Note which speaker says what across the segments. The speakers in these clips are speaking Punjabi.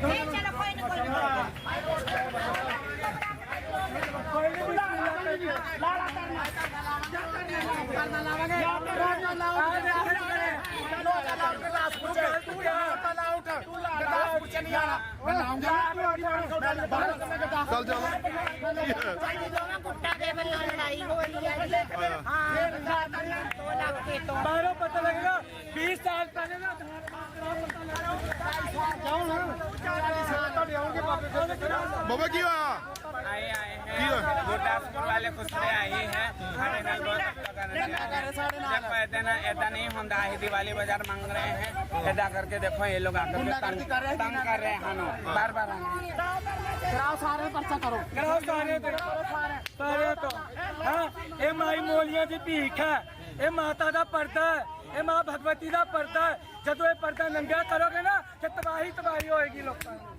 Speaker 1: ਚਲੋ ਕੋਈ ਨਾ ਕੋਈ ਨਾ
Speaker 2: ਚੱਲ ਜਾ
Speaker 1: ਦੋਵਾਂ ਗੁੱਟਾਂ ਦੇ ਵੱਲੋਂ ਲੜਾਈ ਹੋ ਰਹੀ ਹੈ ਜੀ ਹਾਂ ਦੋ ਲੱਖ ਕੇ ਤੋਂ
Speaker 3: ਬਾਹਰੋਂ ਪਤਾ ਲੱਗੇਗਾ। 20 ਸਾਲ ਪਹਿਲੇ ਨਾ
Speaker 2: ਬਾਬਾ ਕੀ ਹੋਇਆ
Speaker 4: आए आए हैं गुरदासपुर वाले खुसरे आए हैं खाने का बहुत अच्छा कर रहे हैं देखो ऐसे ना ऐसा नहीं होता है दिवाली बाजार मांग रहे हैं ऐसा करके देखो ये लोग आकर के तंग तंग कर रहे हैं हानो बार बार आए
Speaker 3: ਕਰਾਓ ਸਾਰੇ ਤੇ ਸਾਰੇ ਤੋਂ ਹਾਂ ਇਹ ਮਾਈ ਮੋਲੀਆਂ ਦੀ ਭੀਖ ਹੈ ਇਹ ਮਾਤਾ ਦਾ ਪਰਦਾ ਹੈ ਇਹ ਮਾਂ ਭਗਵਤੀ ਦਾ ਪਰਦਾ ਹੈ ਜਦੋਂ ਇਹ ਪਰਦਾ ਨੰਗਾ ਕਰੋਗੇ ਨਾ ਤੇ ਤਬਾਹੀ ਤਬਾਹੀ ਹੋਏਗੀ ਲੋਕਾਂ ਦੀ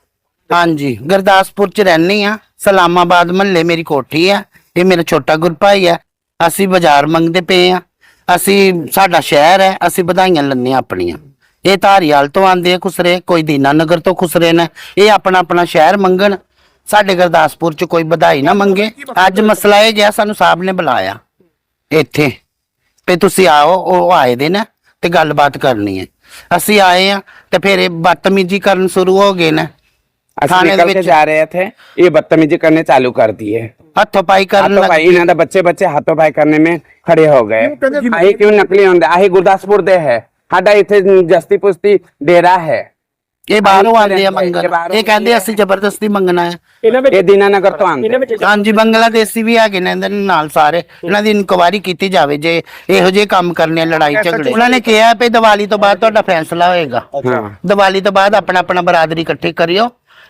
Speaker 5: ਹਾਂਜੀ, ਗੁਰਦਾਸਪੁਰ ਚ ਰਹਿੰਦੀ ਆ ਸਲਾਮਾਬਾਦ ਮਹੱਲੇ ਮੇਰੀ ਕੋਠੀ ਆ ਇਹ ਮੇਰਾ ਛੋਟਾ ਗੁਰਭਾਈ ਆ ਅਸੀਂ ਬਾਜ਼ਾਰ ਮੰਗਦੇ ਪਏ ਆ ਅਸੀਂ, ਸਾਡਾ ਸ਼ਹਿਰ ਹੈ। ਅਸੀਂ ਵਧਾਈਆਂ ਲੰਨੇ ਆਪਣੀਆਂ। ਇਹ ਧਾਰੀਵਾਲ ਤੋਂ ਆਂਦੇ ਆ ਖੁਸਰੇ, ਕੋਈ ਦੀਨਾ ਨਗਰ ਤੋਂ ਖੁਸਰੇ ਨੇ। ਇਹ ਆਪਣਾ ਆਪਣਾ ਸ਼ਹਿਰ ਮੰਗਣ। ਸਾਡੇ ਗੁਰਦਾਸਪੁਰ ਚ ਕੋਈ ਵਧਾਈ ਨਾ ਮੰਗੇ। ਅੱਜ ਮਸਲਾ ਇਹ ਗਿਆ, ਸਾਨੂੰ ਸਾਹਿਬ ਨੇ ਬੁਲਾਇਆ। ਇੱਥੇ। ਤੇ ਤੁਸੀਂ ਆਓ, ਉਹ ਆਏ ਦੇ ਨਾ ਤੇ ਗੱਲਬਾਤ ਕਰਨੀ ਹੈ। ਅਸੀਂ ਆਏ ਆ ਤੇ ਫਿਰ ਇਹ ਬਦਤਮੀਜੀ ਕਰਨ ਸ਼ੁਰੂ ਹੋ ਗਏ ਨੇ।
Speaker 4: ਅਸੀਂ
Speaker 5: ਥਾਣੇ ਦੇ
Speaker 4: निकल के
Speaker 5: ਵਿੱਚ
Speaker 4: जा रहे थे ये बदतमीजी करने चालू कर दिए
Speaker 5: ਹੱਥੋਂ ਪਾਈ ਕਰਨ
Speaker 4: हाथों
Speaker 5: ਲੱਗ
Speaker 4: भाई इन्हों ने बच्चे बच्चे हाथों भाई करने में खड़े हो गए आही क्यों नकली होंगे आही गुरदासपुर दे है साडा इथे जस्ती पुस्ती डेरा है
Speaker 5: ਇਹ ਬਾਹਰੋਂ ਆਉਂਦੇ ਆ
Speaker 4: ਇਹ
Speaker 5: ਮੰਗਣ
Speaker 4: ਬਾਹਰੋਂ
Speaker 5: ਇਹ ਕਹਿੰਦੇ ਅਸੀਂ ਜ਼ਬਰਦਸਤੀ ਮੰਗਣਾ ਹੈ
Speaker 4: ये दीनानगर तो आंदे
Speaker 5: ਹਾਂਜੀ ਬੰਗਲਾਦੇਸ਼ੀ ਵੀ ਹੈਗੇ ਨੇ ਇਹਦੇ ਨਾਲ ਸਾਰੇ ਇਹਨਾਂ ਦੀ ਇਨਕੁਆਇਰੀ ਕੀਤੀ ਜਾਵੇ ਜੇ ਇਹੋ ਜਿਹੇ ਕੰਮ ਕਰਨੇ ਆ, ਲੜਾਈ ਝਗੜੇ ਉਹਨਾਂ ਨੇ ਕਿਹਾ ਵੀ ਦੀਵਾਲੀ ਤੋਂ ਬਾਅਦ ਤੁਹਾਡਾ ਫੈਸਲਾ ਹੋਏਗਾ
Speaker 4: हाँ
Speaker 5: ਦੀਵਾਲੀ ਤੋਂ ਬਾਅਦ ਆਪਣਾ ਆਪਣਾ ਬਰਾਦਰੀ ਇਕੱਠੇ ਕਰਿਓ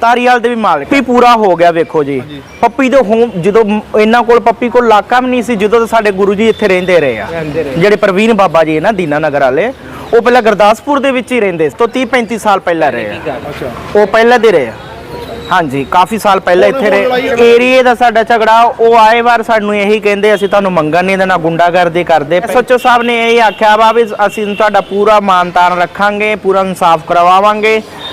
Speaker 6: ਤਾਰੀਵਾਲ ਦੇ ਵੀ ਮਾਲਕ ਵੀ ਪੂਰਾ ਹੋ ਗਿਆ ਵੇਖੋ ਜੀ। ਪੱਪੀ ਦੇ ਹੋਮ ਜਦੋਂ ਇਹਨਾਂ ਕੋਲ ਪੱਪੀ ਕੋਲ ਇਲਾਕਾ ਵੀ ਨਹੀਂ ਸੀ ਜਦੋਂ ਤੋਂ ਸਾਡੇ ਗੁਰੂ ਜੀ ਇੱਥੇ ਰਹਿੰਦੇ ਰਹੇ ਆ। ਜਿਹੜੇ ਪ੍ਰਵੀਨ ਬਾਬਾ ਜੀ ਨਾ ਦੀਨਾ ਨਗਰ ਵਾਲੇ ਉਹ ਪਹਿਲਾਂ ਗੁਰਦਾਸਪੁਰ ਦੇ ਵਿੱਚ ਹੀ ਰਹਿੰਦੇ ਸੀ ਤੋਂ 30 35 ਸਾਲ ਪਹਿਲਾਂ ਰਹੇ ਆ। ਉਹ ਪਹਿਲਾਂ ਦੇ ਰਹੇ ਆ। ਹਾਂਜੀ ਕਾਫੀ ਸਾਲ ਪਹਿਲਾਂ ਇੱਥੇ ਰਹੇ। ਏਰੀਏ ਦਾ ਸਾਡਾ ਝਗੜਾ ਉਹ ਆਏ ਵਾਰ ਸਾਨੂੰ ਇਹੀ ਕਹਿੰਦੇ ਅਸੀਂ ਤੁਹਾਨੂੰ ਮੰਗਣ ਨਹੀਂ ਦੇਣਾ ਗੁੰਡਾਗਰਦੀ ਕਰਦੇ ਸੱਚੋ ਸਾਹਿਬ ਨੇ ਇਹ ਆਖਿਆ ਵਾ ਵੀ ਅਸੀਂ ਤੁਹਾਡਾ ਪੂਰਾ ਮਾਨਤਾਨ ਰੱਖਾਂਗੇ ਪੂਰਾ ਇਨਸਾਫ ਕਰਵਾਵਾਂਗੇ।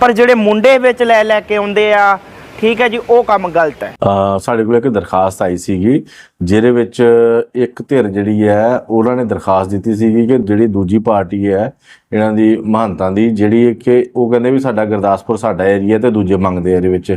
Speaker 6: ਪਰ ਜਿਹੜੇ ਮੁੰਡੇ ਵਿੱਚ ਲੈ ਲੈ ਕੇ ਆਉਂਦੇ ਆ, ਠੀਕ ਹੈ ਜੀ, ਉਹ ਕੰਮ ਗਲਤ ਹੈ।
Speaker 7: ਸਾਡੇ ਕੋਲ ਇੱਕ ਦਰਖਾਸਤ ਆਈ ਸੀਗੀ, ਜਿਹਦੇ ਵਿੱਚ ਇੱਕ ਧਿਰ ਜਿਹੜੀ ਹੈ, ਉਹਨਾਂ ਨੇ ਦਰਖਾਸਤ ਦਿੱਤੀ ਸੀਗੀ ਕਿ ਜਿਹੜੀ ਦੂਜੀ ਪਾਰਟੀ ਹੈ, ਇਹਨਾਂ ਦੀ ਮਹੰਤਾਂ ਦੀ, ਜਿਹੜੀ ਕਿ ਉਹ ਕਹਿੰਦੇ ਵੀ ਸਾਡਾ ਗੁਰਦਾਸਪੁਰ ਸਾਡਾ ਏਰੀਆ ਤੇ ਦੂਜੇ ਮੰਗਦੇ ਆ ਇਹਦੇ ਵਿੱਚ।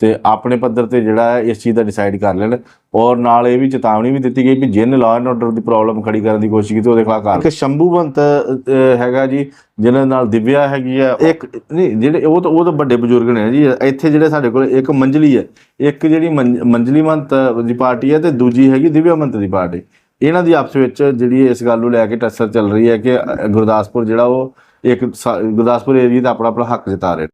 Speaker 7: ਤੇ ਆਪਣੇ ਪੱਧਰ ਤੇ ਜਿਹੜਾ ਹੈ ਇਸ ਚੀਜ਼ ਦਾ ਡਿਸਾਈਡ ਕਰ ਲੈਣ। ਔਰ ਨਾਲ ਇਹ ਵੀ ਚੇਤਾਵਨੀ ਵੀ ਦਿੱਤੀ ਗਈ ਵੀ ਜਿਨ ਲਾਅ ਐਂਡ ਆਰਡਰ ਦੀ ਪ੍ਰੋਬਲਮ ਖੜੀ ਕਰਨ ਦੀ ਕੋਸ਼ਿਸ਼ ਕੀਤੀ ਉਹਦੇ ਖਿਲਾਫ ਕਰ ਇੱਕ ਸ਼ੰਭੂਵੰਤ ਹੈਗਾ ਜੀ ਜਿਹਨਾਂ ਨਾਲ ਦਿਵਿਆ ਹੈਗੀ ਆ। ਇੱਕ ਨਹੀਂ ਜਿਹੜੇ ਉਹ ਤਾਂ ਉਹ ਤਾਂ ਵੱਡੇ ਬਜ਼ੁਰਗ ਨੇ ਜੀ। ਇੱਥੇ ਜਿਹੜੇ ਸਾਡੇ ਕੋਲ ਇੱਕ ਮੰਜਲੀ ਹੈ। ਇੱਕ ਜਿਹੜੀ ਮੰਜ- ਮੰਜਲੀ ਮੰਤ ਦੀ ਪਾਰਟੀ ਹੈ ਤੇ ਦੂਜੀ ਹੈਗੀ ਦਿਵਿਆ ਮੰਤ ਦੀ ਪਾਰਟੀ। ਇਹਨਾਂ ਦੀ ਆਪਸ ਵਿੱਚ ਜਿਹੜੀ ਇਸ ਗੱਲ ਨੂੰ ਲੈ ਕੇ ਟੱਸਰ ਚੱਲ ਰਹੀ ਹੈ ਕਿ ਗੁਰਦਾਸਪੁਰ ਜਿਹੜਾ ਉਹ ਇੱਕ ਗੁਰਦਾਸਪੁਰ ਏਰੀਆ ਦਾ ਆਪਣਾ ਆਪਣਾ ਹੱਕ ਜਤਾ ਰਹੇ।